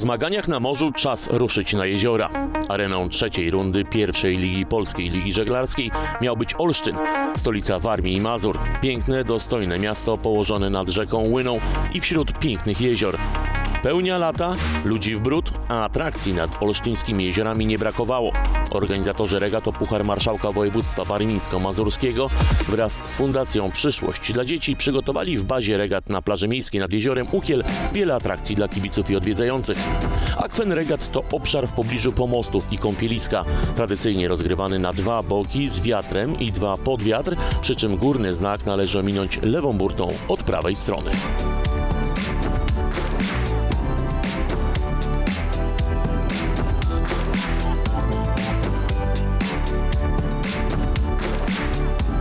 Zmaganiach na morzu czas ruszyć na jeziora. Areną trzeciej rundy pierwszej Ligi Polskiej Ligi Żeglarskiej miał być Olsztyn, stolica Warmii i Mazur. Piękne, dostojne miasto położone nad rzeką Łyną i wśród pięknych jezior. Pełnia lata, ludzi w brud, a atrakcji nad olsztyńskimi jeziorami nie brakowało. Organizatorzy regat o Puchar Marszałka Województwa Warmińsko-Mazurskiego wraz z Fundacją Przyszłość dla Dzieci przygotowali w bazie regat na plaży miejskiej nad jeziorem Ukiel wiele atrakcji dla kibiców i odwiedzających. Akwen Regat to obszar w pobliżu pomostów i kąpieliska, tradycyjnie rozgrywany na dwa boki z wiatrem i dwa pod wiatr, przy czym górny znak należy ominąć lewą burtą od prawej strony.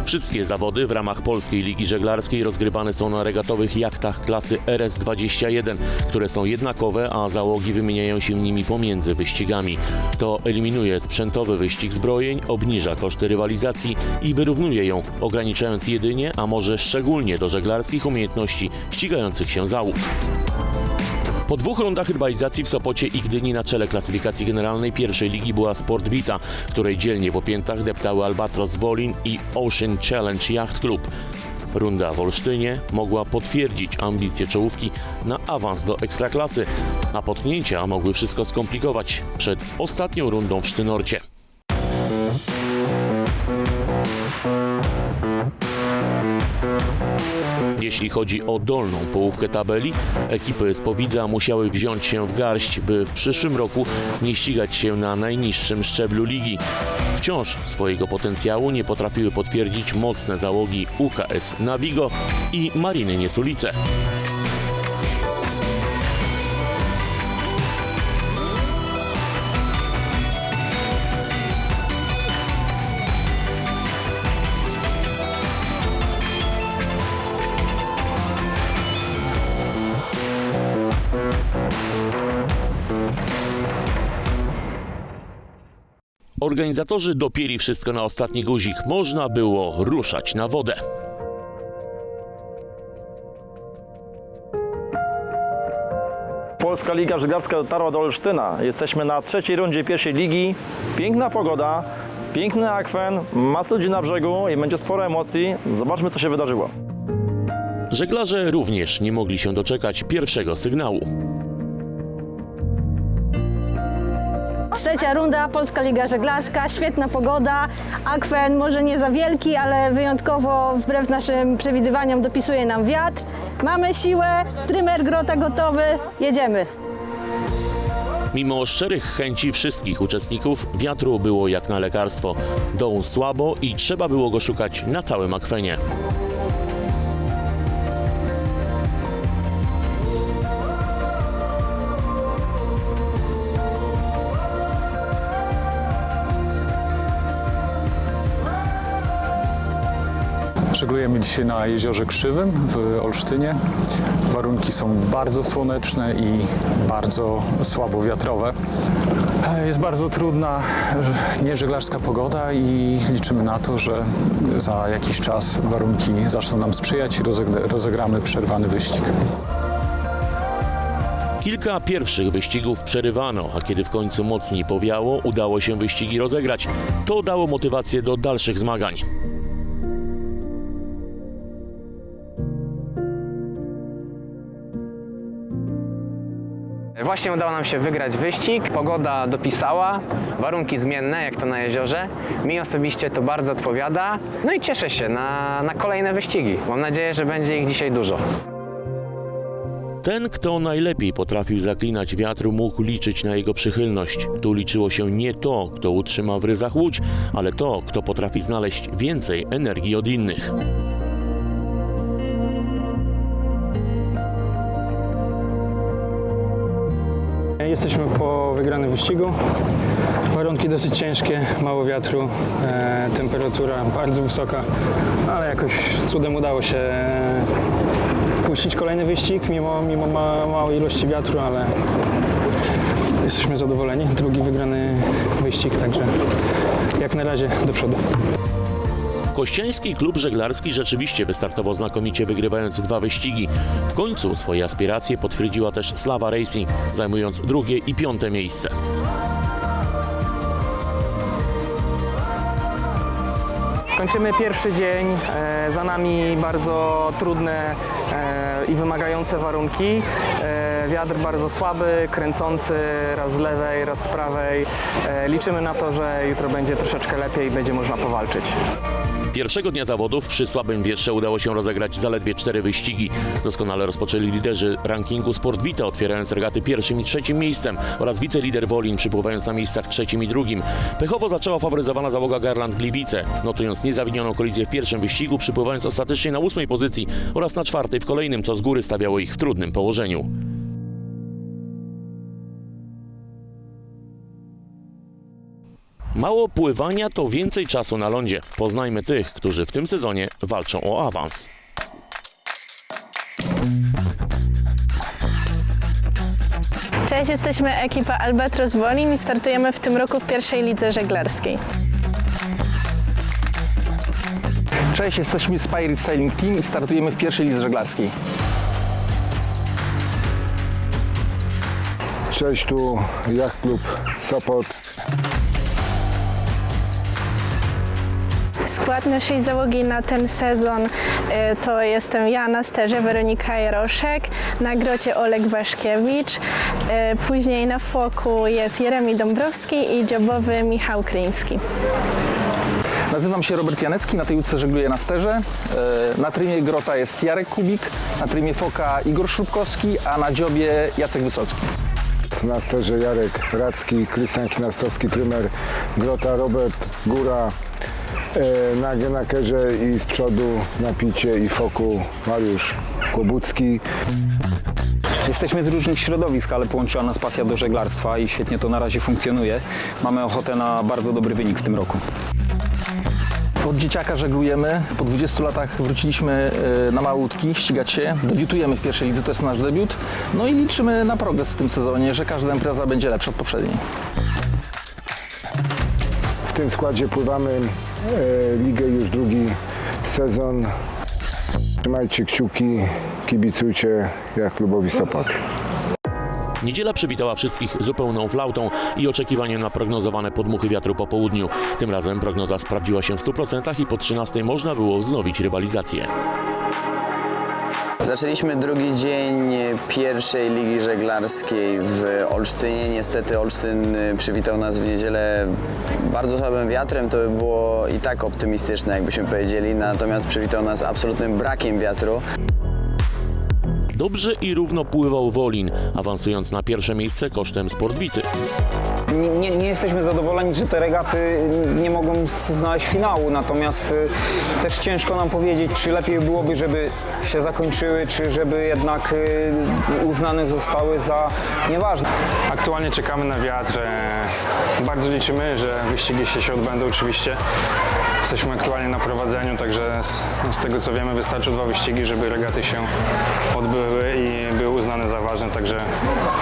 Wszystkie zawody w ramach Polskiej Ligi Żeglarskiej rozgrywane są na regatowych jachtach klasy RS-21, które są jednakowe, a załogi wymieniają się nimi pomiędzy wyścigami. To eliminuje sprzętowy wyścig zbrojeń, obniża koszty rywalizacji i wyrównuje ją, ograniczając jedynie, a może szczególnie do żeglarskich umiejętności ścigających się załóg. Po dwóch rundach rywalizacji w Sopocie i Gdyni na czele klasyfikacji generalnej pierwszej ligi była Sport Vita, której dzielnie w opiętach deptały Albatros Wolin i Ocean Challenge Yacht Club. Runda w Olsztynie mogła potwierdzić ambicje czołówki na awans do ekstraklasy, a potknięcia mogły wszystko skomplikować przed ostatnią rundą w Sztynorcie. Jeśli chodzi o dolną połówkę tabeli, ekipy z Powidza musiały wziąć się w garść, by w przyszłym roku nie ścigać się na najniższym szczeblu ligi. Wciąż swojego potencjału nie potrafiły potwierdzić mocne załogi UKS Navigo i Mariny Niesulice. Organizatorzy dopięli wszystko na ostatni guzik. Można było ruszać na wodę. Polska Liga Żeglarska dotarła do Olsztyna. Jesteśmy na trzeciej rundzie pierwszej ligi. Piękna pogoda, piękny akwen, masa ludzi na brzegu i będzie sporo emocji. Zobaczmy, co się wydarzyło. Żeglarze również nie mogli się doczekać pierwszego sygnału. Trzecia runda, Polska Liga Żeglarska, świetna pogoda, akwen może nie za wielki, ale wyjątkowo wbrew naszym przewidywaniom dopisuje nam wiatr. Mamy siłę, trymer grota gotowy, jedziemy. Mimo szczerych chęci wszystkich uczestników, wiatru było jak na lekarstwo. Dołu słabo i trzeba było go szukać na całym akwenie. Żeglujemy dzisiaj na Jeziorze Krzywym w Olsztynie. Warunki są bardzo słoneczne i bardzo słabo wiatrowe. Jest bardzo trudna że- nieżeglarska pogoda i liczymy na to, że za jakiś czas warunki zaczną nam sprzyjać i rozegra- rozegramy przerwany wyścig. Kilka pierwszych wyścigów przerywano, a kiedy w końcu mocniej powiało, udało się wyścigi rozegrać. To dało motywację do dalszych zmagań. Właśnie udało nam się wygrać wyścig. Pogoda dopisała, warunki zmienne, jak to na jeziorze. Mi osobiście to bardzo odpowiada. No i cieszę się na, na kolejne wyścigi. Mam nadzieję, że będzie ich dzisiaj dużo. Ten, kto najlepiej potrafił zaklinać wiatr, mógł liczyć na jego przychylność. Tu liczyło się nie to, kto utrzyma w ryzach łódź, ale to, kto potrafi znaleźć więcej energii od innych. Jesteśmy po wygranym wyścigu. Warunki dosyć ciężkie, mało wiatru, e, temperatura bardzo wysoka, ale jakoś cudem udało się e, puścić kolejny wyścig mimo, mimo ma, małej ilości wiatru, ale jesteśmy zadowoleni. Drugi wygrany wyścig, także jak na razie do przodu. Kościański klub żeglarski rzeczywiście wystartował znakomicie, wygrywając dwa wyścigi. W końcu swoje aspiracje potwierdziła też Slawa Racing, zajmując drugie i piąte miejsce. Kończymy pierwszy dzień, e, za nami bardzo trudne e, i wymagające warunki. E, Wiatr bardzo słaby, kręcący raz z lewej, raz z prawej. Liczymy na to, że jutro będzie troszeczkę lepiej i będzie można powalczyć. Pierwszego dnia zawodów przy słabym wietrze udało się rozegrać zaledwie cztery wyścigi. Doskonale rozpoczęli liderzy rankingu Sport Vita, otwierając regaty pierwszym i trzecim miejscem oraz wicelider Wolin, przypływając na miejscach trzecim i drugim. Pechowo zaczęła faworyzowana załoga Garland Gliwice, notując niezawinioną kolizję w pierwszym wyścigu, przypływając ostatecznie na ósmej pozycji oraz na czwartej w kolejnym, co z góry stawiało ich w trudnym położeniu. Mało pływania to więcej czasu na lądzie. Poznajmy tych, którzy w tym sezonie walczą o awans. Cześć, jesteśmy ekipa Albatros Wolin i startujemy w tym roku w pierwszej lidze żeglarskiej. Cześć, jesteśmy Spirit Sailing Team i startujemy w pierwszej lidze żeglarskiej. Cześć, tu Yacht Klub Sopot. Skład naszej załogi na ten sezon e, to jestem ja na sterze Weronika Jaroszek, na grocie Oleg Waszkiewicz, e, później na foku jest Jeremi Dąbrowski i dziobowy Michał Kryński. Nazywam się Robert Janecki, na tej łódce żegluję na sterze. E, Na trymie Grota jest Jarek Kubik, na trymie Foka Igor Szrubkowski, a na dziobie Jacek Wysocki. Na sterze Jarek Radzki, Krystian Kinastowski, Trymer, Grota, Robert, Góra. E, Na genakerze i z przodu na picie i foku Mariusz Kłobucki. Jesteśmy z różnych środowisk, ale połączyła nas pasja do żeglarstwa i świetnie to na razie funkcjonuje. Mamy ochotę na bardzo dobry wynik w tym roku. Od dzieciaka żeglujemy, po 20 latach wróciliśmy e, na małe łódki ścigać się. Debiutujemy w pierwszej lidze, to jest nasz debiut. No i liczymy na progres w tym sezonie, że każda impreza będzie lepsza od poprzedniej. Tym składzie pływamy e, ligę już drugi sezon. Trzymajcie kciuki, kibicujcie jak klubowi Sopot. Niedziela przywitała wszystkich zupełną flautą i oczekiwaniem na prognozowane podmuchy wiatru po południu. Tym razem prognoza sprawdziła się w 100% i po 13 można było wznowić rywalizację. Zaczęliśmy drugi dzień pierwszej ligi żeglarskiej w Olsztynie. Niestety Olsztyn y, przywitał nas w niedzielę bardzo słabym wiatrem. To by było i tak optymistyczne, jakbyśmy powiedzieli. Natomiast przywitał nas absolutnym brakiem wiatru. Dobrze i równo pływał Wolin, awansując na pierwsze miejsce kosztem Sportwity. Nie, nie, nie jesteśmy zadowoleni, że te regaty nie mogą znaleźć finału, natomiast y, też ciężko nam powiedzieć, czy lepiej byłoby, żeby się zakończyły, czy żeby jednak y, uznane zostały za nieważne. Aktualnie czekamy na wiatr. e, Bardzo liczymy, że wyścigi się, się odbędą oczywiście. Jesteśmy aktualnie na prowadzeniu, także z, z tego co wiemy wystarczy dwa wyścigi, żeby regaty się odbyły i były uznane za ważne, także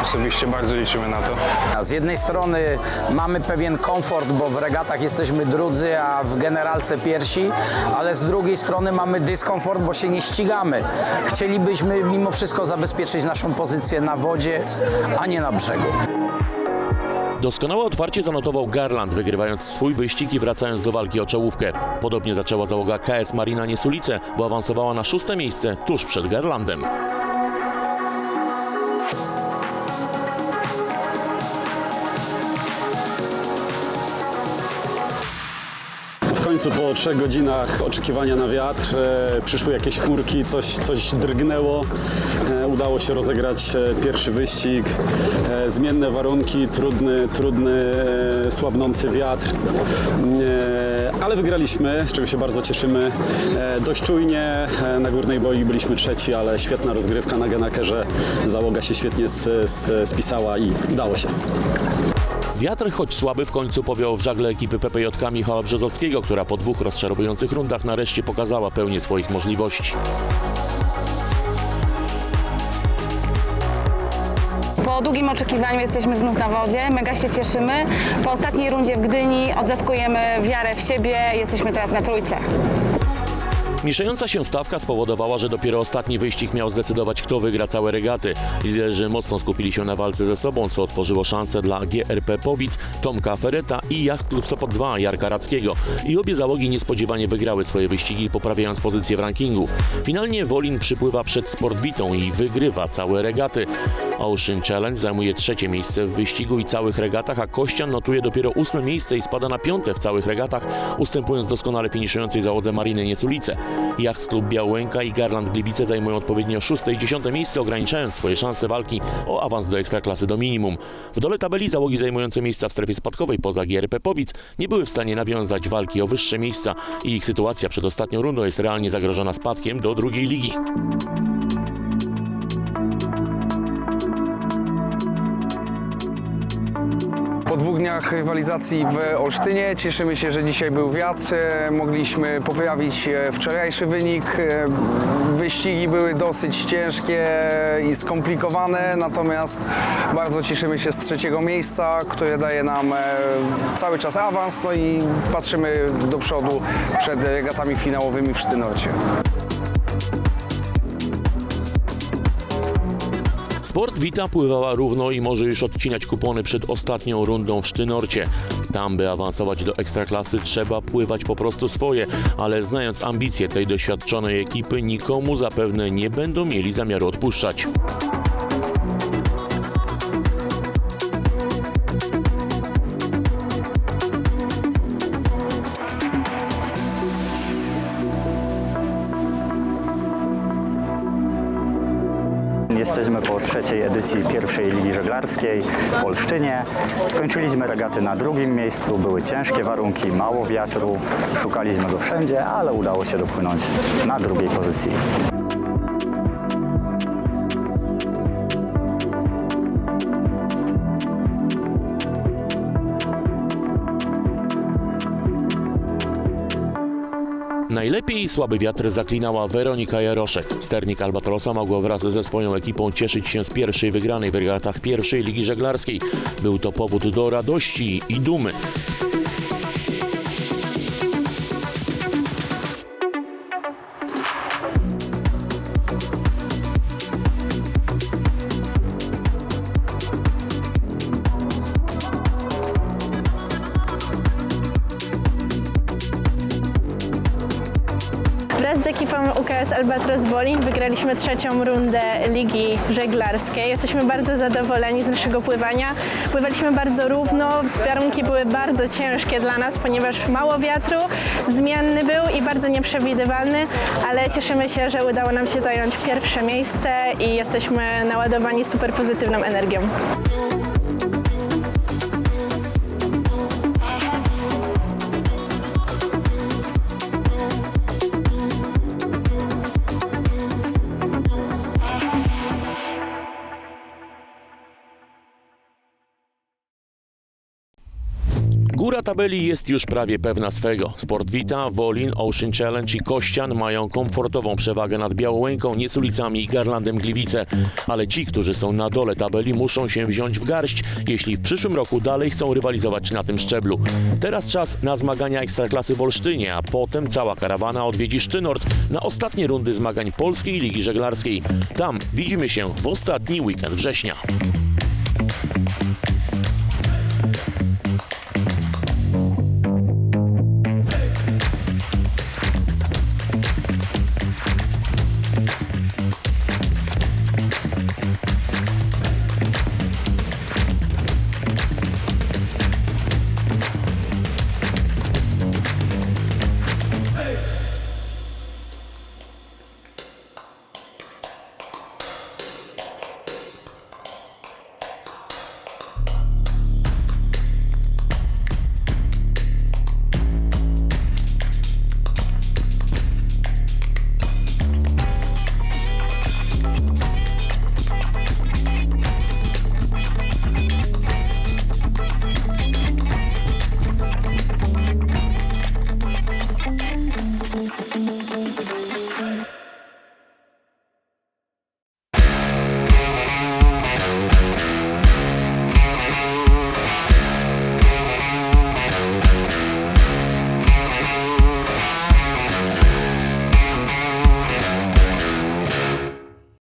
osobiście bardzo liczymy na to. Z jednej strony mamy pewien komfort, bo w regatach jesteśmy drudzy, a w generalce pierwsi, ale z drugiej strony mamy dyskomfort, bo się nie ścigamy. Chcielibyśmy mimo wszystko zabezpieczyć naszą pozycję na wodzie, a nie na brzegu. Doskonałe otwarcie zanotował Garland, wygrywając swój wyścig i wracając do walki o czołówkę. Podobnie zaczęła załoga KS Marina Niesulice, bo awansowała na szóste miejsce tuż przed Garlandem. Końcu po trzech godzinach oczekiwania na wiatr e, przyszły jakieś chmurki, coś, coś drgnęło. E, udało się rozegrać e, pierwszy wyścig. Zmienne warunki, trudny, trudny, słabnący wiatr. Ale wygraliśmy, z czego się bardzo cieszymy. Dość czujnie na górnej boi byliśmy trzeci, ale świetna rozgrywka na Genakerze. Załoga się świetnie spisała i udało się. Wiatr, choć słaby, w końcu powiał w żagle ekipy PPJK Michała Brzozowskiego, która po dwóch rozczarowujących rundach nareszcie pokazała pełnię swoich możliwości. Po długim oczekiwaniu jesteśmy znów na wodzie, mega się cieszymy. Po ostatniej rundzie w Gdyni odzyskujemy wiarę w siebie, jesteśmy teraz na trójce. Mieszająca się stawka spowodowała, że dopiero ostatni wyścig miał zdecydować, kto wygra całe regaty. Liderzy mocno skupili się na walce ze sobą, co otworzyło szansę dla GRP Powic, Tomka Fereta i Jacht Klub Sopot 2 Jarka Rackiego. I obie załogi niespodziewanie wygrały swoje wyścigi, poprawiając pozycję w rankingu. Finalnie Wolin przypływa przed Sportwitą i wygrywa całe regaty. Ocean Challenge zajmuje trzecie miejsce w wyścigu i całych regatach, a Kościan notuje dopiero ósme miejsce i spada na piąte w całych regatach, ustępując doskonale finiszującej załodze Mariny Niesulice. Jacht Klub Białęka i Garland Gliwice zajmują odpowiednio szóste i dziesiąte miejsce, ograniczając swoje szanse walki o awans do ekstraklasy do minimum. W dole tabeli załogi zajmujące miejsca w strefie spadkowej poza GRP Powic nie były w stanie nawiązać walki o wyższe miejsca i ich sytuacja przed ostatnią rundą jest realnie zagrożona spadkiem do drugiej ligi. Po dwóch dniach rywalizacji w Olsztynie cieszymy się, że dzisiaj był wiatr. E, Mogliśmy poprawić e, wczorajszy wynik. E, Wyścigi były dosyć ciężkie i skomplikowane, natomiast bardzo cieszymy się z trzeciego miejsca, które daje nam cały czas awans, no i patrzymy do przodu przed regatami finałowymi w Sztynorcie. Sport Vita pływała równo i może już odcinać kupony przed ostatnią rundą w Sztynorcie. Tam, by awansować do ekstraklasy, trzeba pływać po prostu swoje, ale znając ambicje tej doświadczonej ekipy, nikomu zapewne nie będą mieli zamiaru odpuszczać. Jesteśmy po trzeciej edycji pierwszej Ligi Żeglarskiej w Olsztynie. Skończyliśmy regaty na drugim miejscu, były ciężkie warunki, mało wiatru, szukaliśmy go wszędzie, ale udało się dopłynąć na drugiej pozycji. Najlepiej słaby wiatr zaklinała Weronika Jaroszek. Sternik Albatrosa mogła wraz ze swoją ekipą cieszyć się z pierwszej wygranej w regatach pierwszej Ligi Żeglarskiej. Był to powód do radości i dumy. Z ekipą UKS Albatros Wolin wygraliśmy trzecią rundę Ligi Żeglarskiej. Jesteśmy bardzo zadowoleni z naszego pływania. Pływaliśmy bardzo równo, warunki były bardzo ciężkie dla nas, ponieważ mało wiatru, zmienny był i bardzo nieprzewidywalny, ale cieszymy się, że udało nam się zająć pierwsze miejsce i jesteśmy naładowani super pozytywną energią. Tabeli jest już prawie pewna swego. Sport Vita, Wolin, Ocean Challenge i Kościan mają komfortową przewagę nad Białołęką, Niesulicami i Garlandem Gliwice. Ale ci, którzy są na dole tabeli muszą się wziąć w garść, jeśli w przyszłym roku dalej chcą rywalizować na tym szczeblu. Teraz czas na zmagania Ekstraklasy w Olsztynie, a potem cała karawana odwiedzi Sztynort na ostatnie rundy zmagań Polskiej Ligi Żeglarskiej. Tam widzimy się w ostatni weekend września.